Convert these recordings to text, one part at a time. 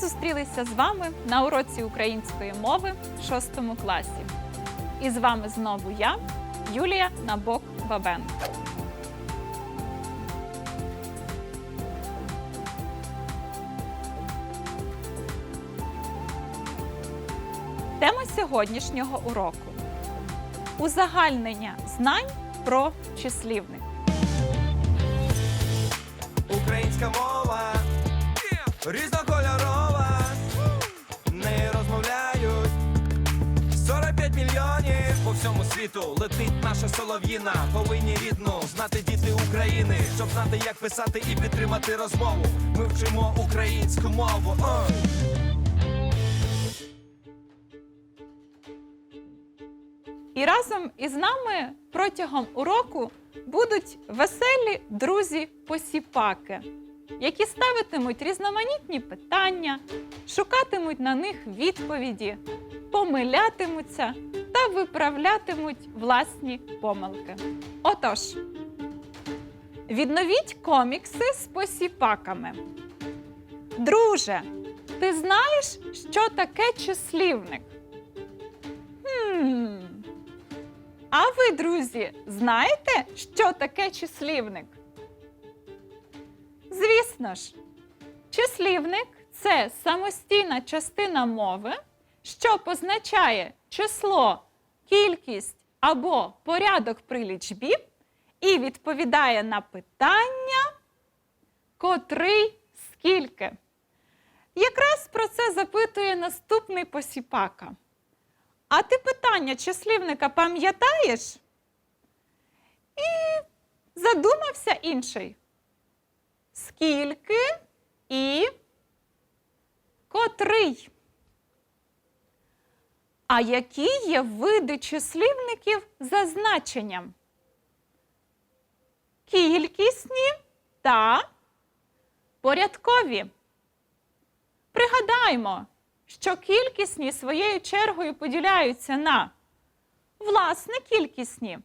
Зустрілися з вами на уроці української мови в 6 класі. І з вами знову я, Юлія Набок Бабенко. Тема сьогоднішнього уроку узагальнення знань про числівник. Українська мова різнокольорова, всьому світу летить наша солов'їна. Повинні рідну знати діти України, щоб знати, як писати і підтримати розмову. Ми вчимо українську мову. Ой! І разом із нами протягом уроку будуть веселі друзі-посіпаки, які ставитимуть різноманітні питання, шукатимуть на них відповіді, помилятимуться та виправлятимуть власні помилки. Отож, відновіть комікси з посіпаками. Друже, ти знаєш, що таке числівник? Хм. А ви, друзі, знаєте, що таке числівник? Звісно ж, числівник це самостійна частина мови, що позначає число, кількість або порядок при лічбі і відповідає на питання, котрий скільки. Якраз про це запитує наступний посіпака. А ти питання числівника пам'ятаєш? І задумався інший. Скільки і котрий? А які є види числівників за значенням? Кількісні та порядкові. Пригадаймо, що кількісні своєю чергою поділяються на власне кількісні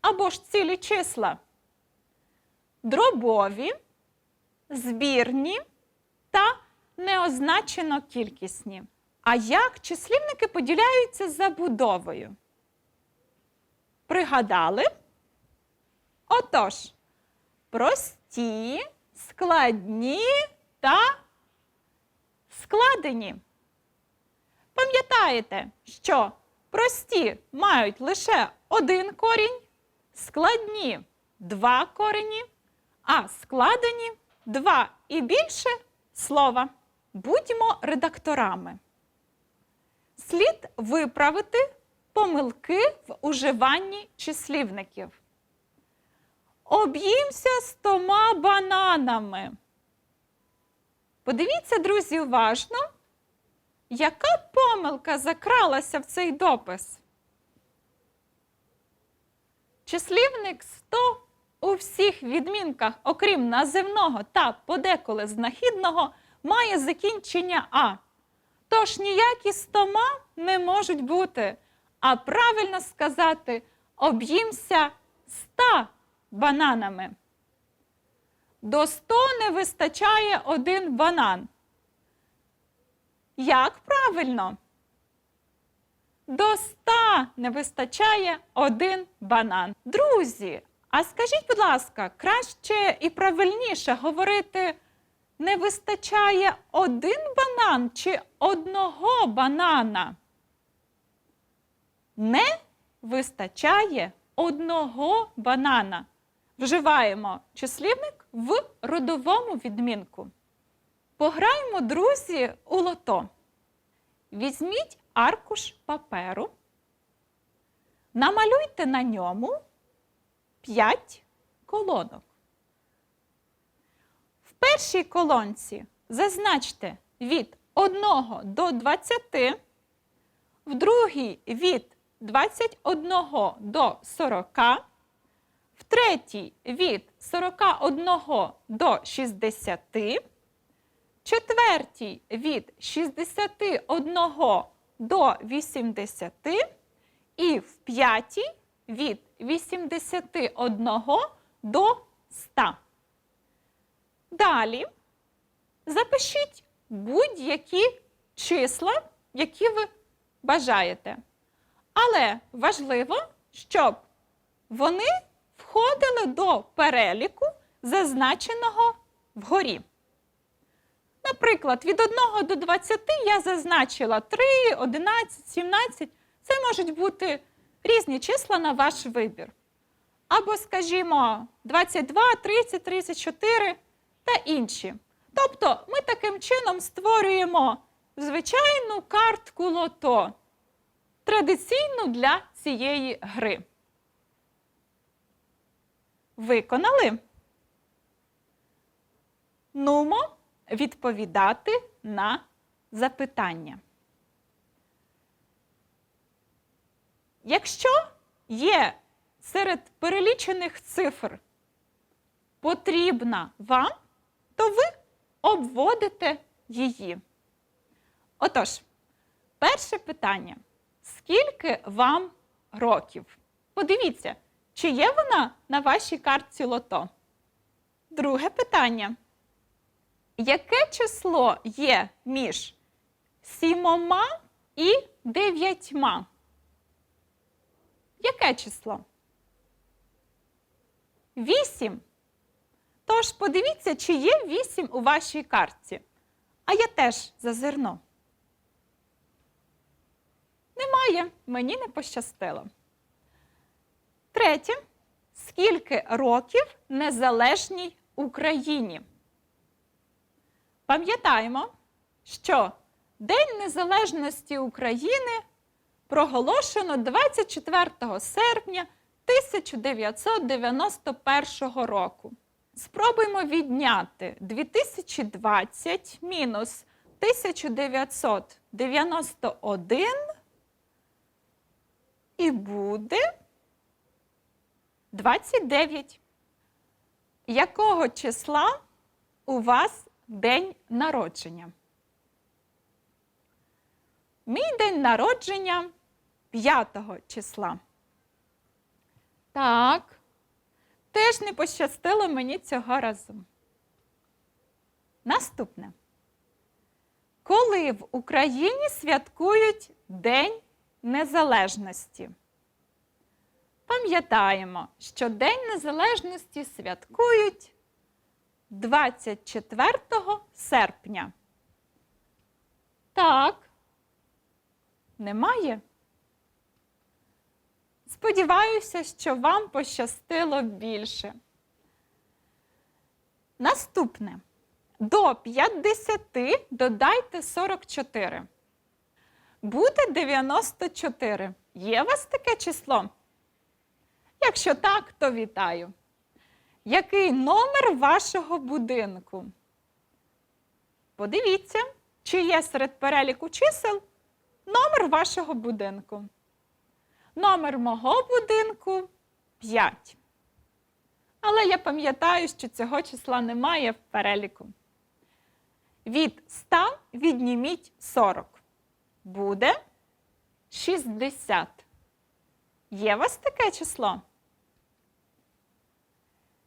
або ж цілі числа, дробові, збірні та неозначено кількісні. А як числівники поділяються за будовою? Пригадали? Отож, прості, складні та складені. Пам'ятаєте, що прості мають лише один корінь, складні два корені, а складені два і більше слова. Будьмо редакторами. Слід виправити помилки в уживанні числівників. Об'їмся стома бананами. Подивіться, друзі, уважно, яка помилка закралася в цей допис? Числівник 100 у всіх відмінках, окрім називного та подеколи знахідного, має закінчення А. Тож ніякі стома не можуть бути. А правильно сказати, об'їмся 100 бананами. До 100 не вистачає один банан. Як правильно? До 100 не вистачає один банан. Друзі, а скажіть, будь ласка, краще і правильніше говорити не вистачає один банан чи одного банана? Не вистачає одного банана. Вживаємо числівник в родовому відмінку. Пограємо, друзі, у лото. Візьміть аркуш паперу, намалюйте на ньому 5 колонок. В першій колонці зазначте від 1 до 20, в другій від 21 до 40, в третій від 41 до 60, четвертій від 61 до 80 і в п'ятій від 81 до 100. Далі запишіть будь-які числа, які ви бажаєте. Але важливо, щоб вони входили до переліку, зазначеного вгорі. Наприклад, від 1 до 20 я зазначила 3, 11, 17. Це можуть бути різні числа на ваш вибір. Або, скажімо, 22, 30, 34 та інші. Тобто ми таким чином створюємо звичайну картку лото, традиційну для цієї гри. Виконали? Нумо відповідати на запитання. Якщо є серед перелічених цифр потрібна вам, то ви обводите її. Отож, перше питання: скільки вам років? Подивіться, чи є вона на вашій картці лото? Друге питання. Яке число є між сімома і дев'ятьма? Яке число? Вісім. Тож подивіться, чи є вісім у вашій картці. А я теж зазирну. Немає, мені не пощастило. Третє. Скільки років незалежній Україні? Пам'ятаємо, що День Незалежності України проголошено 24 серпня 1991 року. Спробуємо відняти 2020 мінус 1991 і буде 29. Якого числа у вас день народження? Мій день народження 5 числа. Так. Теж не пощастило мені цього разу. Наступне. Коли в Україні святкують День Незалежності? Пам'ятаємо, що День Незалежності святкують 24 серпня. Так. Немає? Сподіваюся, що вам пощастило більше. Наступне. До 50 додайте 44. Буде 94. Є у вас таке число? Якщо так, то вітаю. Який номер вашого будинку? Подивіться, чи є серед переліку чисел номер вашого будинку. Номер мого будинку 5. Але я пам'ятаю, що цього числа немає в переліку. Від 100 відніміть 40. Буде 60. Є у вас таке число?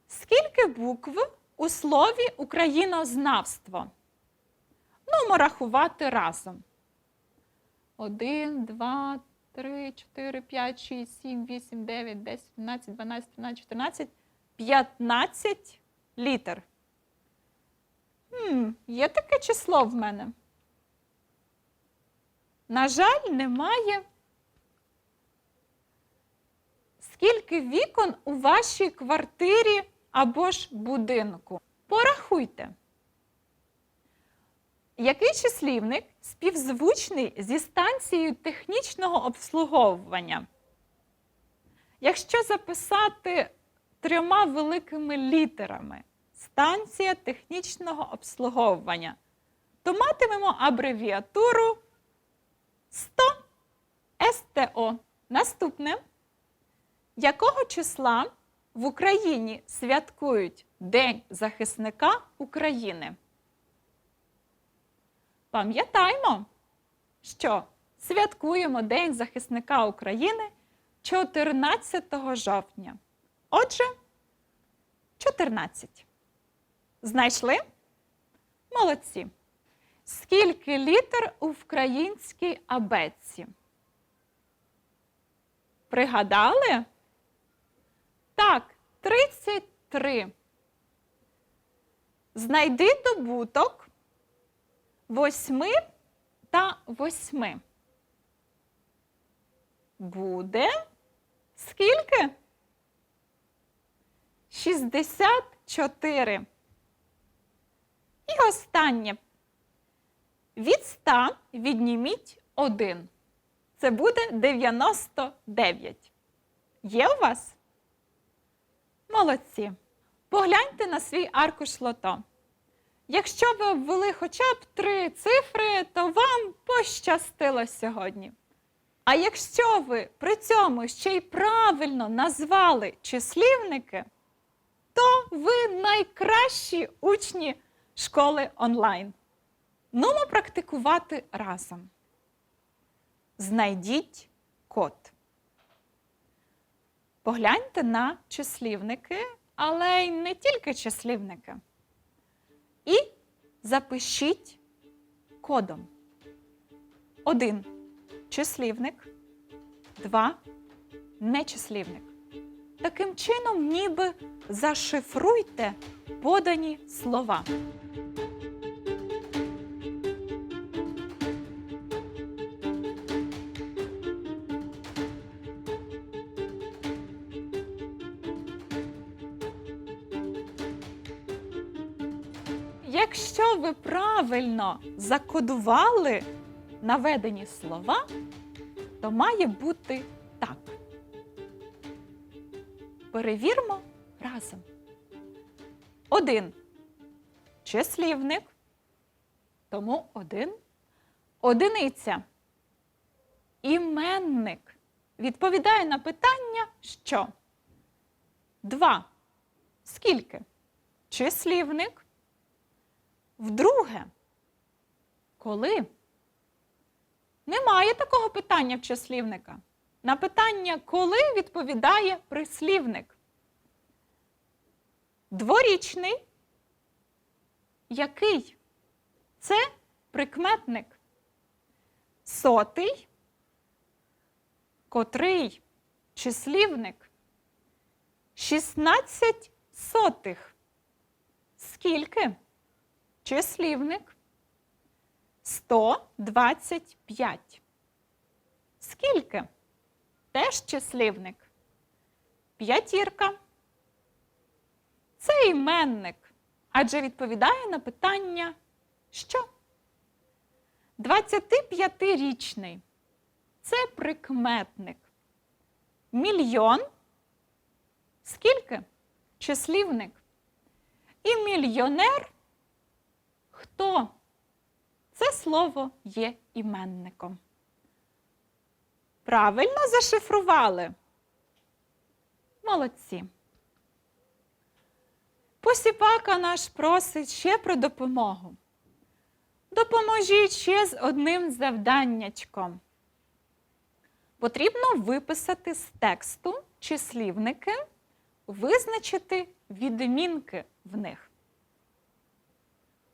Скільки букв у слові українознавство? Ну, рахувати разом. 1, 2, 3, 4, 5, 6, 7, 8, 9, 10, 11, 12, 13, 14, 15 літер. Хм, є таке число в мене. На жаль, немає. Скільки вікон у вашій квартирі або ж будинку? Порахуйте. Який числівник співзвучний зі станцією технічного обслуговування? Якщо записати трьома великими літерами станція технічного обслуговування, то матимемо абревіатуру 100 СТО. Наступне. Якого числа в Україні святкують День захисника України? Пам'ятаймо, що святкуємо День захисника України 14 жовтня. Отже, 14. Знайшли? Молодці. Скільки літер у українській абетці? Пригадали? Так, 33. Знайди добуток восьми та восьми. Буде скільки? 64. І останнє. Від 100 відніміть 1. Це буде 99. Є у вас? Молодці. Погляньте на свій аркуш лото. Якщо ви обвели хоча б три цифри, то вам пощастило сьогодні. А якщо ви при цьому ще й правильно назвали числівники, то ви найкращі учні школи онлайн. Нумо практикувати разом. Знайдіть код. Погляньте на числівники, але й не тільки числівники. І запишіть кодом. Один числівник, два нечислівник. Таким чином, ніби зашифруйте подані слова. Ви правильно закодували наведені слова, то має бути так. Перевірмо разом. Один числівник, тому один. Одиниця. Іменник відповідає на питання, що? Два. Скільки? Числівник. Вдруге, коли? Немає такого питання в числівника. На питання коли відповідає прислівник. Дворічний. Який? Це прикметник. Сотий. Котрий числівник. 16 сотих. Скільки? Числівник 125. Скільки? Теж числівник. П'ятірка. Це іменник, адже відповідає на питання що? 25-річний. Це прикметник. Мільйон. Скільки? Числівник. І мільйонер хто? Це слово є іменником. Правильно зашифрували? Молодці. Посіпака наш просить ще про допомогу. Допоможіть ще з одним завданнячком. Потрібно виписати з тексту числівники, визначити відмінки в них.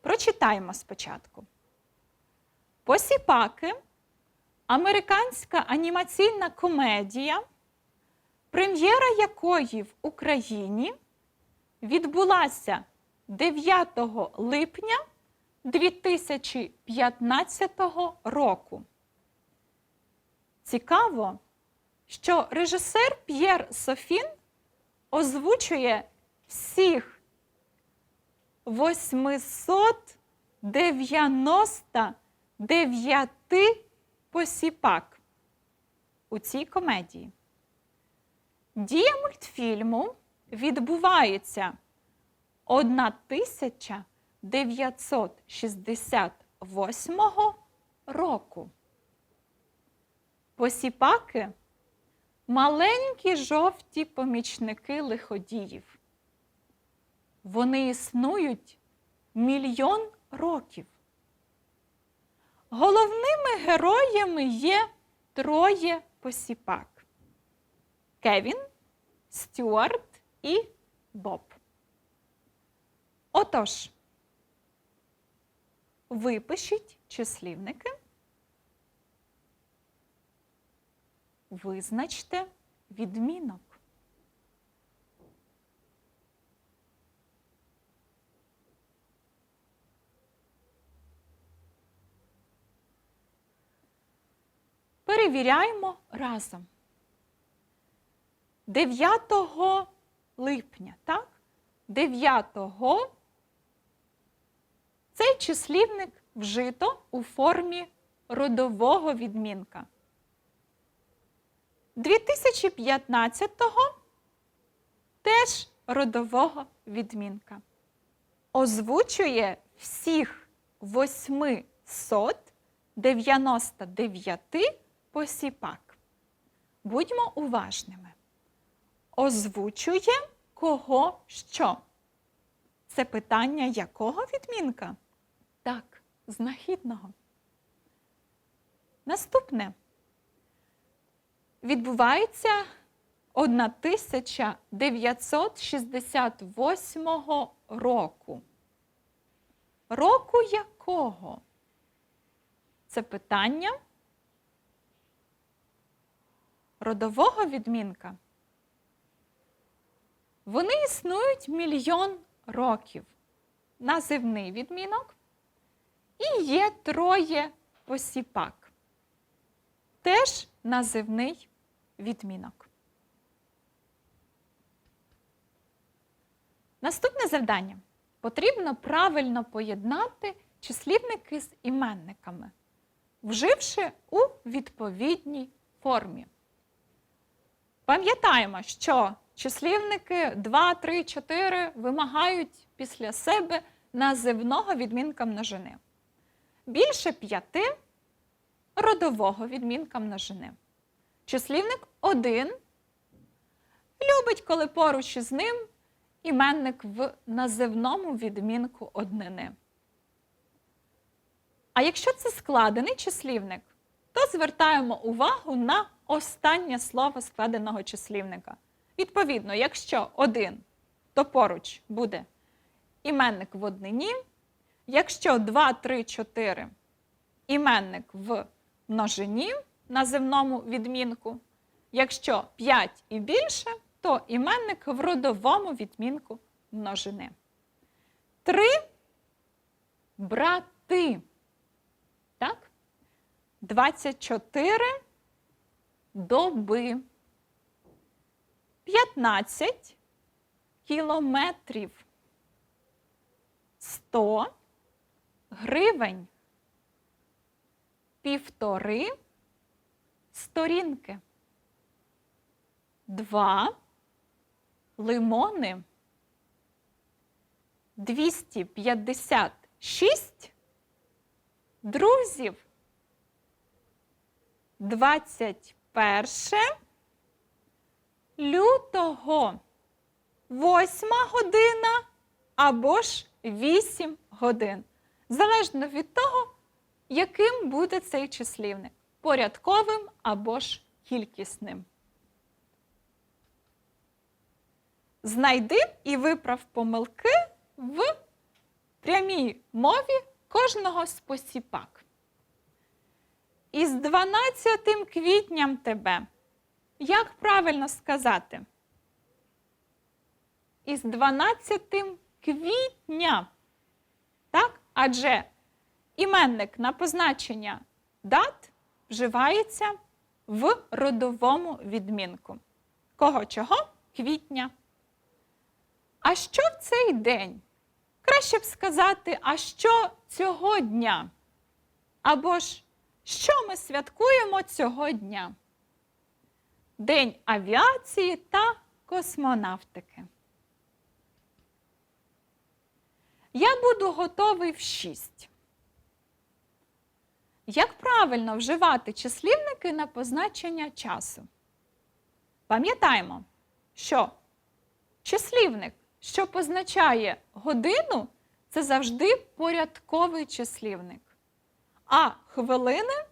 Прочитаємо спочатку. Посіпаки американська анімаційна комедія, прем'єра якої в Україні відбулася 9 липня 2015 року. Цікаво, що режисер П'єр Софін озвучує всіх 899 посіпак у цій комедії. Дія мультфільму відбувається 1968 року. Посіпаки маленькі жовті помічники лиходіїв. Вони існують мільйон років. Головними героями є троє посіпак: Кевін, Стюарт і Боб. Отож, випишіть числівники. Визначте відмінок. Перевіряємо разом. 9 липня, так? 9 цей числівник вжито у формі родового відмінка. 2015-го теж родового відмінка. Озвучує всіх 899 посіпак. Будьмо уважними. Озвучує кого що. Це питання якого відмінка? Так, знахідного. Наступне. Відбувається 1968 року. Року якого? Це питання родового відмінка. Вони існують мільйон років. Називний відмінок. І є троє посіпак. Теж називний відмінок. Наступне завдання. Потрібно правильно поєднати числівники з іменниками, вживши у відповідній формі. Пам'ятаємо, що числівники 2, 3, 4 вимагають після себе називного відмінка множини. Більше 5 родового відмінка множини. Числівник 1 любить, коли поруч із ним іменник в називному відмінку однини. А якщо це складений числівник, то звертаємо увагу на останнє слово складеного числівника. Відповідно, якщо один, то поруч буде іменник в однині. Якщо 2, 3, 4 іменник в множині називному відмінку. Якщо 5 і більше, то іменник в родовому відмінку множини. Три брати. Так? 24 доби. 15 кілометрів. 100 гривень. Півтори сторінки. Два лимони. 256 друзів. 21 лютого. Восьма година або ж 8 годин. Залежно від того, яким буде цей числівник порядковим або ж кількісним. Знайди і виправ помилки в прямій мові кожного з посіпак. Із 12 квітням тебе. Як правильно сказати? Із 12 квітня. Так? Адже іменник на позначення дат вживається в родовому відмінку. Кого чого? Квітня. А що в цей день? Краще б сказати, а що цього дня? Або ж що ми святкуємо цього дня? День авіації та космонавтики. Я буду готовий в 6. Як правильно вживати числівники на позначення часу? Пам'ятаємо, що числівник, що позначає годину, це завжди порядковий числівник. А хвилини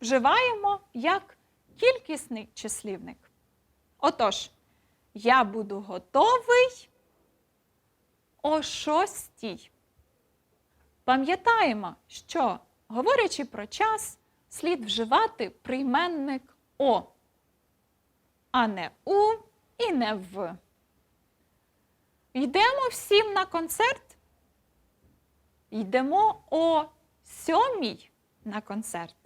вживаємо як кількісний числівник. Отож, я буду готовий о шостій. Пам'ятаємо, що, говорячи про час, слід вживати прийменник О, а не У і не В. Йдемо всім на концерт. Йдемо о сьомій на концерт.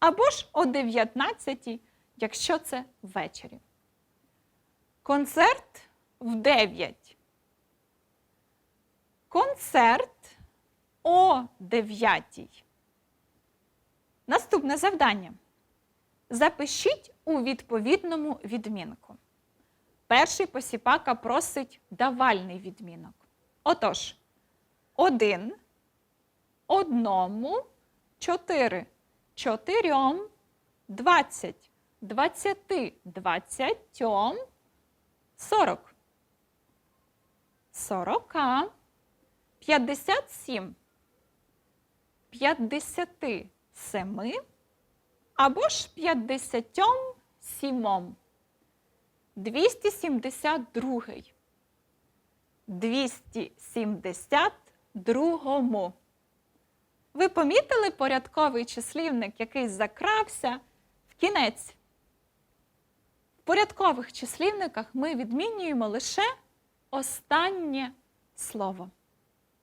Або ж о 19, якщо це ввечері. Концерт в 9. Концерт о 9. Наступне завдання. Запишіть у відповідному відмінку. Перший посіпака просить давальний відмінок. Отож, один, одному, чотири, чотирьом, двадцять, двадцяти, двадцятьом, сорок. Сорока, п'ятдесят сім, п'ятдесяти семи або ж п'ятдесятьом сімом. 272. 272. Ви помітили порядковий числівник, який закрався в кінець? В порядкових числівниках ми відмінюємо лише останнє слово.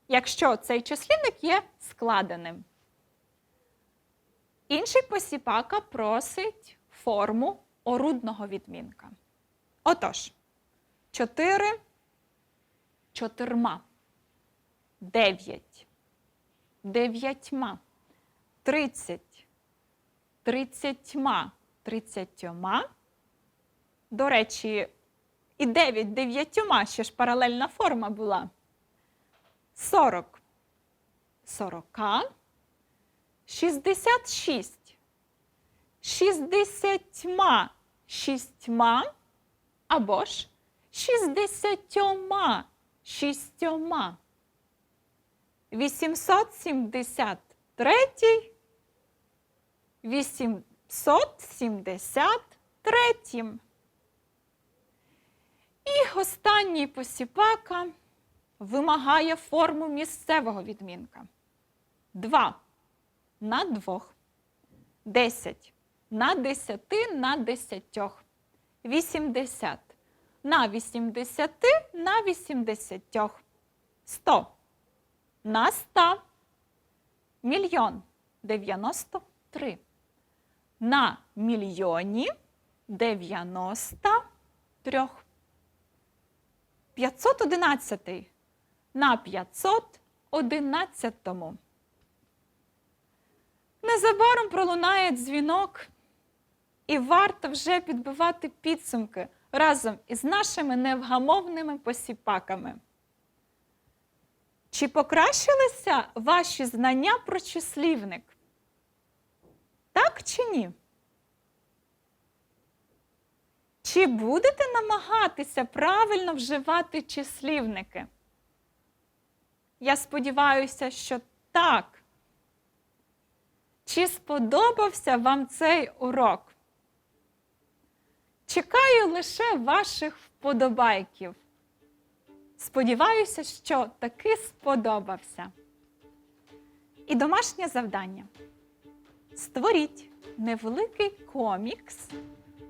Якщо цей числівник є складеним. Інший посіпака просить форму орудного відмінка. Отож, 4 чотирма, 9 дев'ятьма, 30 тридцятьма, тридцятьома. До речі, і 9 дев'ятьома ще ж паралельна форма була. 40 сорока, 66 шістдесятьма. Шістьма. Або ж шістдесятьома. Шістьома. 873 873. І останній посіпака вимагає форму місцевого відмінка. 2 на двох. 10 на 10 на 10. 80 на 80 на 80. 100 на 100. Мільйон 93. На мільйоні 93. 511 на 511. Незабаром пролунає дзвінок, і варто вже підбивати підсумки разом із нашими невгамовними посіпаками. Чи покращилися ваші знання про числівник? Так чи ні? Чи будете намагатися правильно вживати числівники? Я сподіваюся, що так. Чи сподобався вам цей урок? Чекаю лише ваших вподобайків. Сподіваюся, що таки сподобався. І домашнє завдання. Створіть невеликий комікс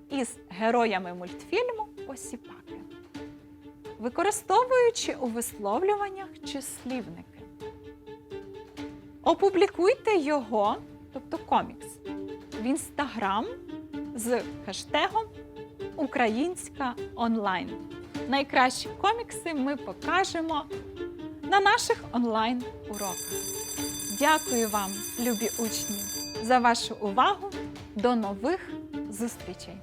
із героями мультфільму Посіпаки, використовуючи у висловлюваннях числівники. Опублікуйте його, тобто комікс, в інстаграм з хештегом Українська онлайн. Найкращі комікси ми покажемо на наших онлайн-уроках. Дякую вам, любі учні, за вашу увагу. До нових зустрічей!